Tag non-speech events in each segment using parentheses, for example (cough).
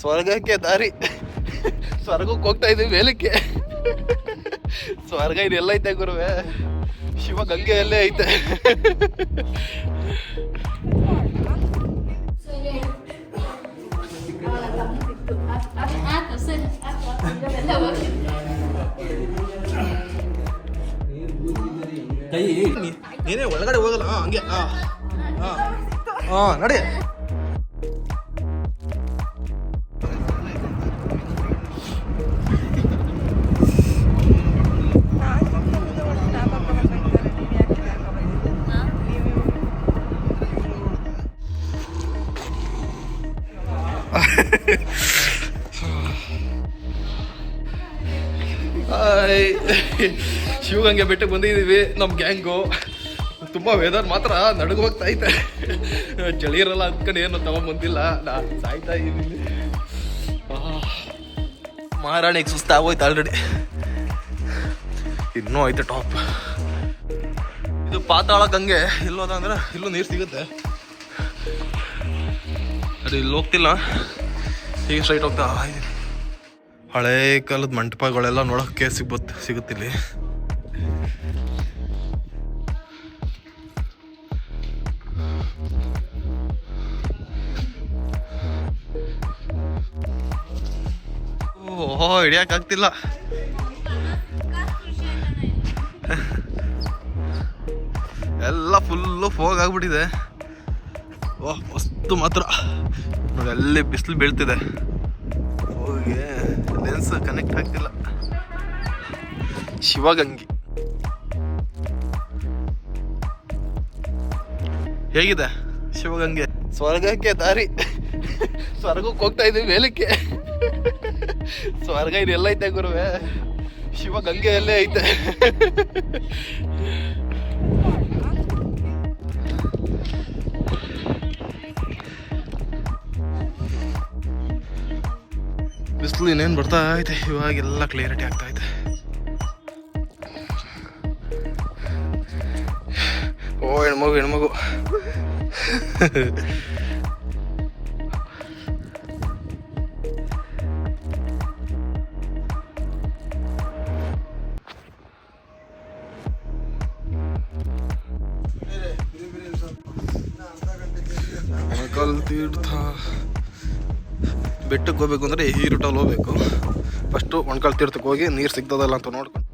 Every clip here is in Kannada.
ಸ್ವರ್ಗಕ್ಕೆ ದಾರಿ. ಸ್ವರ್ಗಕ್ಕೆ ಹೋಗ್ತಾ ಇದೀವಿ ಮೇಲಕ್ಕೆ. ಸ್ವರ್ಗ ಇದು ಎಲ್ಲ ಐತೆ ಗುರುವೆ. ಶಿವ ಗಂಗೆ ಎಲ್ಲೇ ಐತೆ. ಕೈ ನೀನೇ ಒಳಗಡೆ ಹೋಗಲ್ಲ ಹಂಗೆ ಹಾ. ಹಾ, ನಡಿ. ಶಿವಗಂಗೆ ಬೆಟ್ಟಕ್ಕೆ ಬಂದಿದ್ದೀವಿ, ನಮ್ಮ ಗ್ಯಾಂಗು. ತುಂಬ ವೆದರ್ ಮಾತ್ರ ನಡುಗು ಹೋಗ್ತಾ ಐತೆ ಚಳಿ ಇರಲ್ಲ ಅಂದ್ಕೊಂಡು ಏನು ತಗೊಂಬಂದಿಲ್ಲ ನಾ ಸಾಯ್ತಾ ಇದ್ದೀನಿ ಮಹಾರಾಣಿಗೆ ಸುಸ್ತಾಗೋಯ್ತು ಆಲ್ರೆಡಿ ಇನ್ನೂ ಐತೆ ಟಾಪ್ ಇದು ಪಾತಾಳ ಗಂಗೆ ಇಲ್ಲೋದಂದ್ರೆ ಇಲ್ಲೂ ನೀರು ಸಿಗುತ್ತೆ. ಅದು ಇಲ್ಲಿ ಹೋಗ್ತಿಲ್ಲ. ಹೀಗೆ ಸ್ಟ್ರೈಟ್ ಹೋಗ್ತಾ ಹಳೆ ಕಾಲದ ಮಂಟಪಗಳೆಲ್ಲ ನೋಡೋಕ್ಕೆ ಸಿಗ್ಬೋದು ಸಿಗುತ್ತಿಲ್ಲಿ ಓಹೋ ಹಿಡಿಯಕ್ಕಾಗ್ತಿಲ್ಲ ಎಲ್ಲ ಫುಲ್ಲು ಫೋಗ್ ಆಗ್ಬಿಟ್ಟಿದೆ. ಓಹ್ ಮಸ್ತು ಮಾತ್ರ. ನೋಡಿ, ಅಲ್ಲಿ ಬಿಸಿಲು ಬೀಳ್ತಿದೆ. ಹೋಗಿ ಲೆನ್ಸ್ ಕನೆಕ್ಟ್ ಆಗ್ತಿಲ್ಲ. ಶಿವಗಂಗಿ. ಹೇಗಿದೆ ಶಿವಗಂಗೆ? ಸ್ವರ್ಗಕ್ಕೆ ದಾರಿ. ಸ್ವರ್ಗಕ್ಕೆ ಹೋಗ್ತಾ ಇದೀವಿ ಮೇಲಕ್ಕೆ. ಸ್ವರ್ಗ ಇದೆಲ್ಲ ಐತೆ ಗುರುವೆ. ಶಿವಗಂಗೆ ಎಲ್ಲೇ ಐತೆ. ಬಿಸಿಲು ಇನ್ನೇನು ಬರ್ತಾ ಐತೆ? ಇವಾಗೆಲ್ಲ ಕ್ಲಿಯರಿಟಿ ಆಗ್ತಾ ಐತೆ. ಓ ಹೆಣ್ಮಗು ಹೆಣ್ಮಗು. ಮೊಣಕಾಲ್ ತೀರ್ಥ. ಬೆಟ್ಟಕ್ಕೆ ಹೋಗ್ಬೇಕು ಅಂದರೆ ಈ ರೂಟಲ್ಲಿ ಹೋಗ್ಬೇಕು. ಫಸ್ಟು ಮೊಣಕಾಲ್ ತೀರ್ಥಕ್ಕೆ ಹೋಗಿ ನೀರು ಸಿಗ್ತದಲ್ಲ ಅಂತ ನೋಡ್ಕೊಂಡು.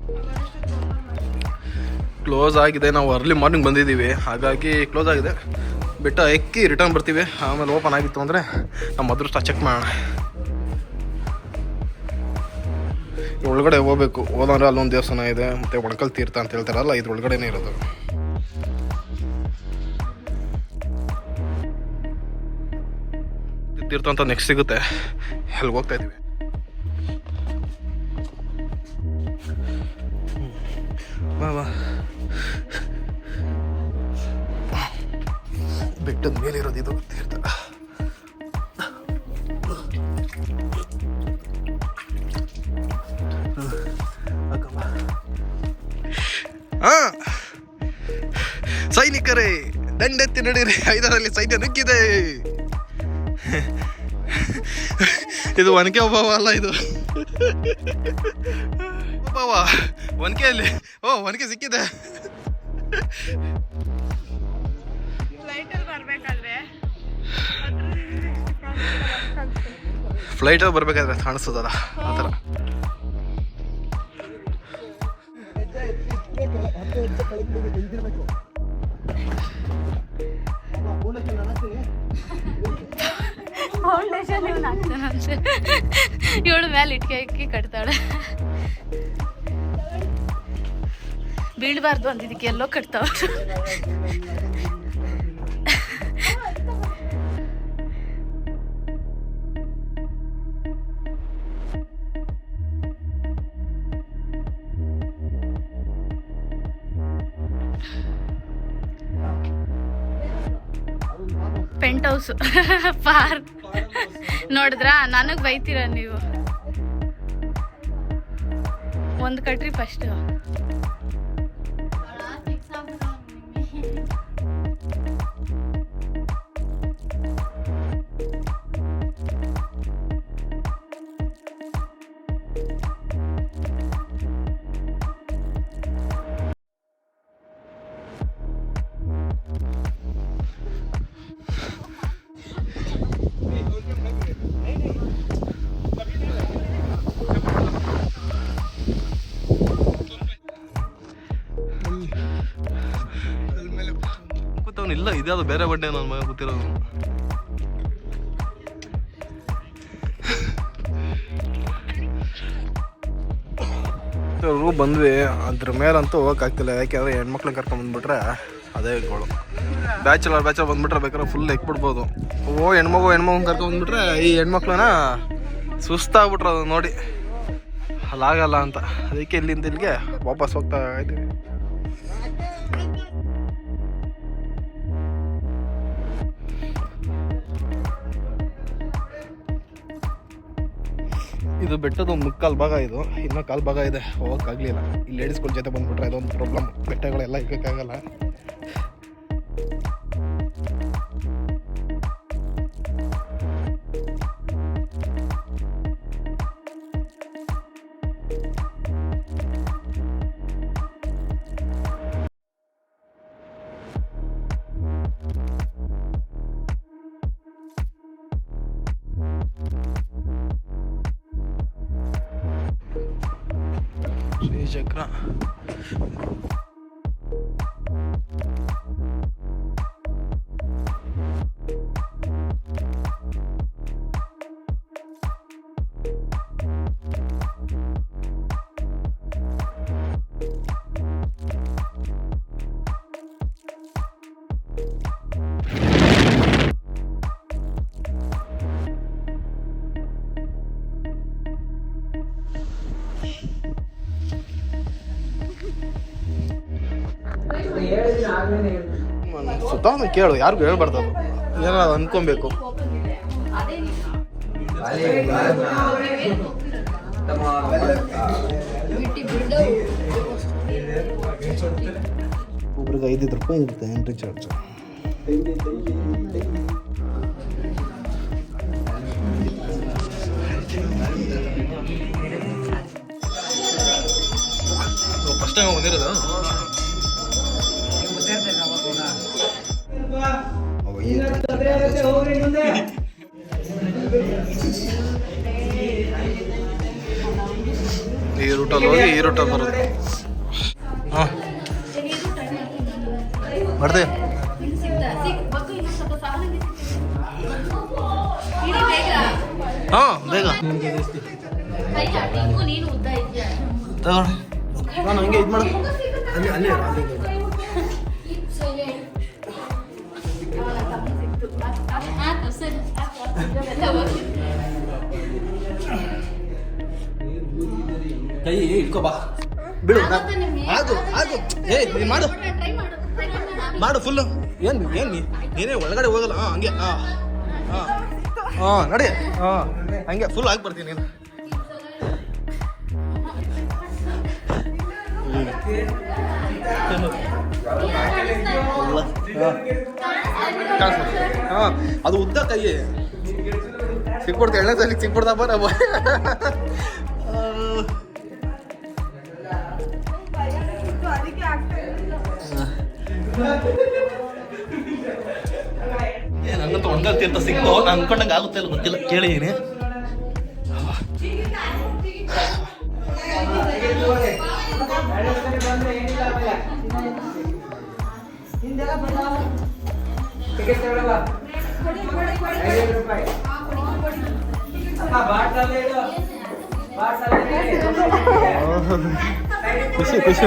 ಕ್ಲೋಸ್ ಆಗಿದೆ, ನಾವು ಅರ್ಲಿ ಮಾರ್ನಿಂಗ್ ಬಂದಿದ್ದೀವಿ. ಹಾಗಾಗಿ ಕ್ಲೋಸ್ ಆಗಿದೆ. ಬೆಟ್ಟ ಎಕ್ಕಿ ರಿಟರ್ನ್ ಬರ್ತೀವಿ. ಆಮೇಲೆ ಓಪನ್ ಆಗಿತ್ತು ಅಂದರೆ ನಮ್ಮ ಅದೃಷ್ಟ ಚೆಕ್ ಮಾಡೋಣ. ಒಳಗಡೆ ಹೋಗ್ಬೇಕು. ಹೋದಂದ್ರೆ ಅಲ್ಲೊಂದು ದೇವಸ್ಥಾನ ಇದೆ, ಮತ್ತು ಒಣಕಲ್ ತೀರ್ಥ ಅಂತ ಹೇಳ್ತಾರಲ್ಲ ಇದ್ರ ಒಳಗಡೆನೇ ಇರೋದು. ತೀರ್ಥ ಅಂತ ನೆಕ್ಸ್ಟ್ ಸಿಗುತ್ತೆ. ಅಲ್ಲಿಗೆ ಹೋಗ್ತಾ ಇದ್ದೀವಿ ಬಾ ಬಾ. ಬೆಟ್ಟದ ಮೇಲೆ ಇರೋದು ಇದು ತೀರ್ಥ ಹಾ ಸೈನಿಕರೇ ದಂಡೆತ್ತಿ ನಡೀರಿ. ಐದರಲ್ಲಿ ಸೈನ್ಯ ನುಗ್ಗಿದೆ. (laughs) ಇದು ಒನಕೆ ಒಬ್ಬವ ಅಲ್ಲ ಇದು. (laughs) ಒಬ್ಬವ. ಒನಕೆಯಲ್ಲಿ ಓ ಒನಕೆ ಸಿಕ್ಕಿದೆ. ಫ್ಲೈಟಲ್ಲಿ ಬರ್ಬೇಕಾದ್ರೆ ಫ್ಲೈಟಲ್ಲಿ ಬರ್ಬೇಕಾದ್ರೆ ಕಾಣಿಸ್ತದಲ್ಲ ಆ ಥರ. ಇವನು ಹಾಕ್ತಾನಂತೆ. ಇವಳು ಮೇಲೆ ಇಟ್ಕೆ ಇಕ್ಕಿ ಕಟ್ತಾಳೆ. ಬೀಳ್ಬಾರ್ದು ಅಂತ ಇದಕ್ಕೆ ಎಲ್ಲೋ ಕಟ್ತಾವ ಪೆಂಟ್ ಹೌಸ್ ಪಾರ್ಕ್ ನೋಡಿದ್ರಾ? ನನಗೆ ಬೈತೀರ ನೀವು? ಒಂದು ಕಟ್ರಿ ಫಸ್ಟ್ ಅಲ್ಲ ಇದ್ಯಾವುದು ಬೇರೆ ಬಡ್ಡೆ ನನ್ನ ಮಗ ಗೊತ್ತಿರೋದು ಬಂದ್ವಿ, ಅದ್ರ ಮೇಲಂತೂ ಹೋಗಕ್ಕಾಗ್ತಿಲ್ಲ ಯಾಕೆಂದ್ರೆ ಹೆಣ್ಮಕ್ಳು ಕರ್ಕೊಂಡ್ ಬಂದ್ಬಿಟ್ರೆ ಅದೇ ಗೋಳು ಬ್ಯಾಚುಲರ್ ಬ್ಯಾಚುಲರ್ ಬಂದ್ಬಿಟ್ರೆ ಬೇಕಾದ್ರೆ ಫುಲ್ ಎಕ್ಬಿಡ್ಬೋದು ಓ, ಹೆಣ್ಮಗು ಹೆಣ್ಮಗು ಕರ್ಕೊಂಡ್ ಬಂದ್ಬಿಟ್ರೆ ಈ ಹೆಣ್ಮಕ್ಳನ್ನ ಸುಸ್ತಾಗ್ಬಿಟ್ರೆ ಅದು ನೋಡಿ. ಅಲ್ಲಾಗಲ್ಲ ಅಂತ. ಅದಕ್ಕೆ ಇಲ್ಲಿಂದ ಇಲ್ಲಿಗೆ ವಾಪಸ್ ಹೋಗ್ತಾ ಇದ್ದೀವಿ. ಇದು ಬೆಟ್ಟದ ಮುಕ್ಕಾಲು ಭಾಗ ಇದು. ಇನ್ನೂ ಕಾಲ್ ಭಾಗ ಇದೆ. ಹೋಗೋಕ್ಕಾಗಲಿಲ್ಲ. ಇಲ್ಲಿ ಲೇಡೀಸ್ಗಳ ಜೊತೆ ಬಂದ್ಬಿಟ್ರೆ ಅದೊಂದು ಪ್ರಾಬ್ಲಮ್ ಬೆಟ್ಟಗಳೆಲ್ಲ başlayacak ha. ಸುತ್ತ ಕೇಳು ಯಾರಿಗೂ ಹೇಳ್ಬಾರ್ದು ಅದು. ಏನಾದ್ರು ಅನ್ಕೊಬೇಕು. ಒಬ್ರಿಗೆ ಐದೈದು ರೂಪಾಯಿ ಇರುತ್ತೆ ಎಂಟ್ರಿ ಚಾರ್ಜ್ ಫಸ್ಟ್ ಟೈಮ್ ಬಂದಿರೋದು ಹಾಂ ಬರ್ದೆ ಹಾಂ ಬೇಗ ನೀನು ಉದ್ದ ಇದ್ಯಾ ತಗೊಳ್ಳಿ ನಾನು ಹಂಗೆ ಇದು ಮಾಡು ಅಲ್ಲಿ ಅಲ್ಲಿ ಆಯ್ತು ಸರಿ ಕೈ ಇಟ್ಕೋ ಬಾ ಬಿಡು. ಆಗು ಆಗು ಏ ನೀ ಮಾಡು. ಮಾಡು ಫುಲ್ಲು ಏನು ಏನು ನೀ? ನೀನೇ ಒಳಗಡೆ ಹೋಗಲ್ಲ. ಹಾಂ ಹಂಗೆ. ಹಾಂ ಹಾಂ ಹಾಂ ನಡಿ. ಹಾಂ ಹಂಗೆ ಫುಲ್ ಆಗಿ ಬರ್ತೀನಿ ನೀನು. ಹಾಂ ಅದು ಉದ್ದ ಕೈ ಸಿಕ್ಬಿಡ್ತಾ ಎಣ್ಣೆ ತಲೆ ಸಿಕ್ಬಿಡ್ತಾ ಬರ ನಂಗಂತೂ ಒಂದಲ್ಲಿ ತೀರ್ಥ ಅನ್ಕೊಂಡಂಗೆ ಆಗುತ್ತೆ ಇಲ್ಲ ಗೊತ್ತಿಲ್ಲ. ಕೇಳಿದೀನಿ ಖುಷಿ ಖುಷಿ.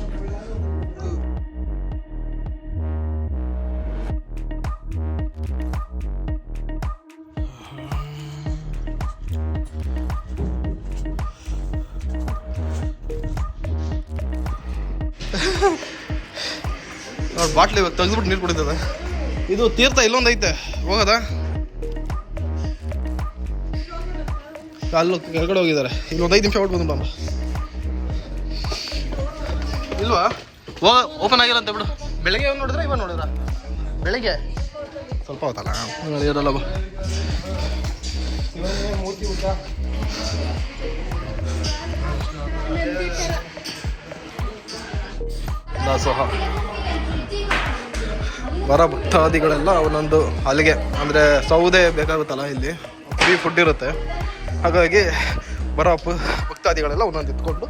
ನೋಡಿ, ಬಾಟ್ಲಿ ಇವಾಗ ತೆಗೆದ್ಬಿಟ್ಟು ನೀರು ಕುಡಿತದೆ. ಇದು ತೀರ್ಥ ಇಲ್ಲೊಂದು ಐತೆ, ಹೋಗದ? ಅಲ್ಲಿ ಕೆಳಗಡೆ ಹೋಗಿದ್ದಾರೆ. ಇಲ್ಲೊಂದು ಐದು ನಿಮಿಷ ಹೊಟ್ಟು ಬಂದ್ಬಿಡಮ್ಮ ಇಲ್ವಾ? ಹೋಗ ಓಪನ್ ಆಗಿಲ್ಲ ಅಂತ ಬಿಡು. ಬೆಳಗ್ಗೆ ಒಂದು ನೋಡಿದ್ರೆ, ಇವಾಗ ನೋಡಿದ್ರ? ಬೆಳಿಗ್ಗೆ? ಸ್ವಲ್ಪ ಹೊತ್ತಲ್ಲ? ಇರಲ್ಲ ಬಾ. ದಾಸೋಹ. ಬರ ಭಕ್ತಾದಿಗಳೆಲ್ಲ ಒಂದೊಂದು ಅಲ್ಲಿಗೆ, ಅಂದರೆ ಸೌದೆ ಬೇಕಾಗುತ್ತಲ್ಲ ಇಲ್ಲಿ ಫ್ರೀ ಫುಡ್ ಇರುತ್ತೆ. ಹಾಗಾಗಿ ಬರೋ ಭಕ್ತಾದಿಗಳೆಲ್ಲ ಒಂದೊಂದು ಎತ್ಕೊಂಡು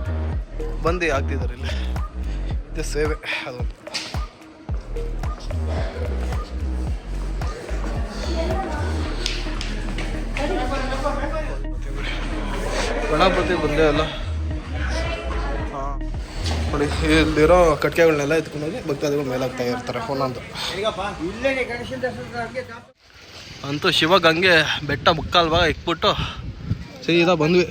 ಬಂದು ಆಗ್ತಿದ್ದಾರೆ ಇಲ್ಲಿ. ಇದು ಸೇವೆ, ಅದೊಂದು. ಗಣಪತಿ ಬಂದೇ ಅಲ್ಲ. ನೋಡಿ, ಇಲ್ಲಿರೋ ಕಟ್ಕೆಗಳನ್ನೆಲ್ಲ ಎತ್ಕೊಂಡೋಗಿ ಭಕ್ತಾದಿಗಳು ಮೇಲಾಗ್ತಾ ಇರ್ತಾರೆ ಒಂದೊಂದು ಅಂತೂ ಶಿವಗಂಗೆ ಬೆಟ್ಟ ಮುಕ್ಕಾಲ್ವಾಗ ಇಕ್ಬಿಟ್ಟು ಸೀದಾ ಬಂದ್ವಿ.